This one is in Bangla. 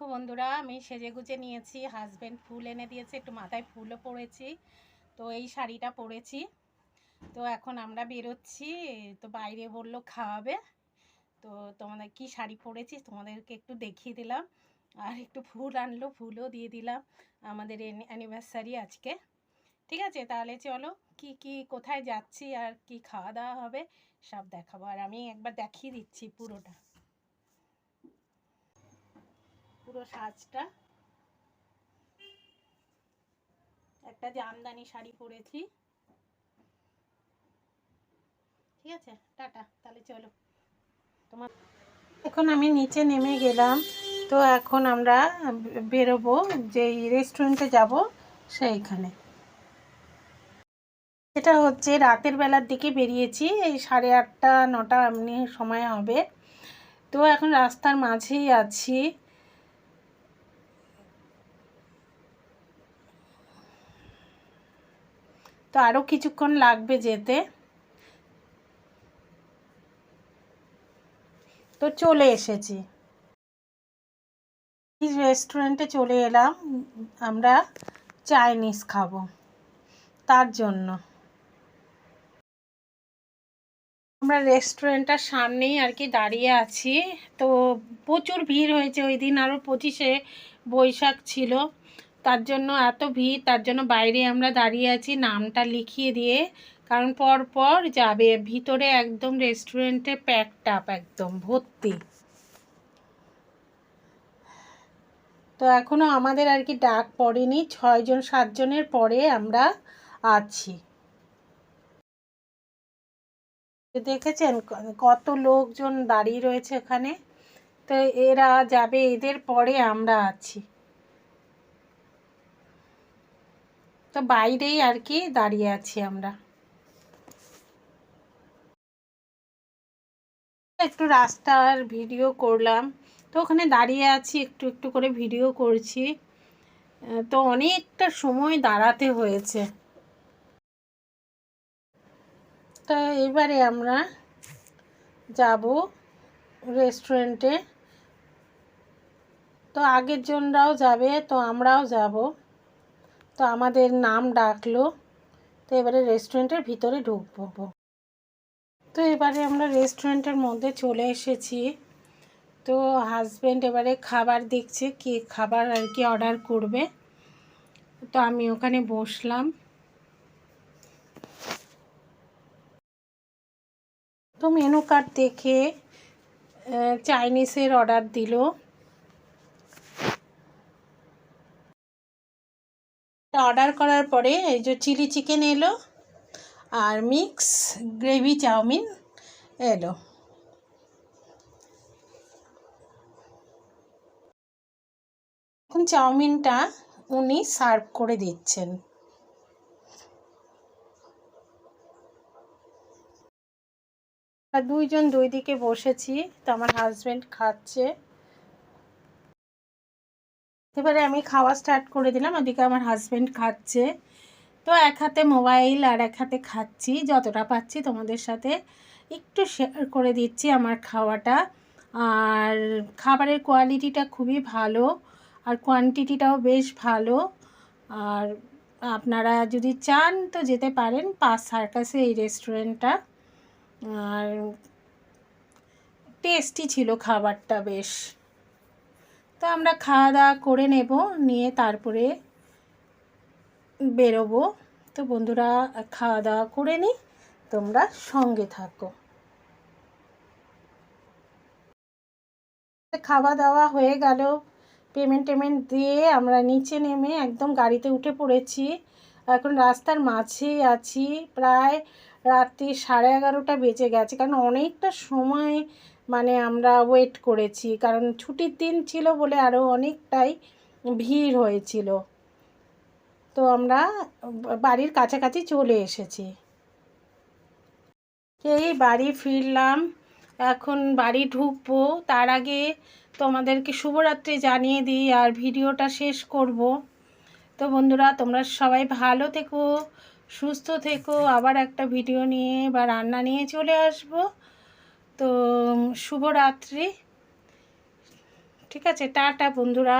দেখো বন্ধুরা, আমি সেজে গুজে নিয়েছি হাজব্যান্ড ফুল এনে দিয়েছে, একটু মাথায় ফুলও পরেছি তো এই শাড়িটা পরেছি। তো এখন আমরা বেরোচ্ছি, তো বাইরে বলল খাওয়াবে, তো তোমাদের কি শাড়ি পরেছি তোমাদেরকে একটু দেখিয়ে দিলাম, আর একটু ফুল আনলো, ফুলও দিয়ে দিলাম, আমাদের অ্যানিভার্সারি আজকে। ঠিক আছে, তাহলে চলো, কি কি, কোথায় যাচ্ছি আর কি খাওয়া দাওয়া হবে, সব দেখাবো, আর আমি একবার দেখিয়ে দিচ্ছি পুরোটা। পুরো সাজটা। একটা জামদানি শাড়ি পরেছি। ঠিক আছে? টাটা, তাহলে চলো। তোমার এখন আমি নিচে নেমে গেলাম। তো এখন আমরা বেরোবো যে রেস্টুরেন্টে যাব, সেইখানে। এটা হচ্ছে রাতের বেলার দিকে বেরিয়েছি, এই সাড়ে আটটা, নটা এমনি সময় হবে। তো এখন রাস্তার মাঝেই আছি। তো আরও কিছুক্ষণ লাগবে যেতে। তো চলে এসেছি। রেস্টুরেন্টে চলে এলাম। আমরা চাইনিজ খাব। তার জন্য। আমরা রেস্টুরেন্টটার সামনেই আর কি দাঁড়িয়ে আছি। তো প্রচুর ভিড় হয়েছে। ওই দিন আরও পঁচিশে বৈশাখ ছিল। তার জন্য এত ভিড়, তার জন্য বাইরে আমরা দাঁড়িয়ে আছি নামটা লিখিয়ে দিয়ে। কারণ পর পর যাবে, ভিতরে একদম রেস্টুরেন্টে প্যাকড আপ একদম, ভর্তি। তো এখনও আমাদের আর কি ডাক পড়েনি, ছয়জন, সাতজনের পরে আমরা আছি। দেখেছেন কত লোকজন দাঁড়িয়ে রয়েছে এখানে তো এরা যাবে, এদের পরে আমরা আছি। তো বাইরেই আর কি দাঁড়িয়ে আছি আমরা। একটু রাস্তার ভিডিও করলাম। তো ওখানে দাঁড়িয়ে আছি, একটু একটু করে ভিডিও করছি। তো অনেকটা সময় দাঁড়াতে হয়েছে। তো এবারে আমরা যাব রেস্টুরেন্টে তো আগের জনরাও যাবে, তো আমরাও যাব। তো আমাদের নাম ডাকলো, তো এবারে রেস্টুরেন্টের ভিতরে ঢুকবো। তো এবারে আমরা রেস্টুরেন্টের মধ্যে চলে এসেছি। তো হাজব্যান্ড এবারে খাবার দেখছে, কি খাবার আর কি অর্ডার করবে। তো আমি ওখানে বসলাম। তো মেনু কার্ড দেখে চাইনিজের অর্ডার দিল। অর্ডার করার পরে এই যে চিলি চিকেন এলো আর মিক্স গ্রেভি চাউমিন এলো। এখন চাউমিনটা উনি সার্ভ করে দিচ্ছেন। দুইজন দুই দিকে বসেছি, তো আমার হাজব্যান্ড খাচ্ছে। এবারে আমি খাওয়া স্টার্ট করে দিলাম, ওদিকে আমার হাজব্যান্ড খাচ্ছে। তো এক হাতে মোবাইল আর এক হাতে খাচ্ছি, যতটা পাচ্ছি তোমাদের সাথে একটু শেয়ার করে দিচ্ছি আমার খাওয়াটা। আর খাবারের কোয়ালিটিটা খুবই ভালো, আর কোয়ান্টিটিটাও বেশ ভালো। আর আপনারা যদি চান তো যেতে পারেন পাঁচ সার্কাসে এই রেস্টুরেন্টটা আর টেস্টি ছিল খাবারটা বেশ। তো আমরা খাওয়া দাওয়া করে নেব, নিয়ে তারপরে বেরোবো। তো বন্ধুরা খাওয়া দাওয়া করে নিই তোমরা সঙ্গে থাকো। খাওয়া দাওয়া হয়ে গেল। পেমেন্ট টেমেন্ট দিয়ে আমরা নিচে নেমে একদম গাড়িতে উঠে পড়েছি। এখন রাস্তার মাঝেই আছি। প্রায় রাত্রি সাড়ে এগারোটা বেজে গেছে, কারণ অনেকটা সময় মানে আমরা ওয়েট করেছি। কারণ ছুটির দিন ছিল বলে আরও অনেকটাই ভিড় হয়েছিল। তো আমরা বাড়ির কাছাকাছি চলে এসেছি। এই বাড়ি ফিরলাম। এখন বাড়ি ঢুকবো। তার আগে তোমাদেরকে শুভরাত্রি জানিয়ে দিই আর ভিডিওটা শেষ করব। তো বন্ধুরা, তোমরা সবাই ভালো থেকো, সুস্থ থেকো। আবার একটা ভিডিও নিয়ে বা রান্না নিয়ে চলে আসব। তো শুভরাত্রি। ঠিক আছে টাটা বন্ধুরা।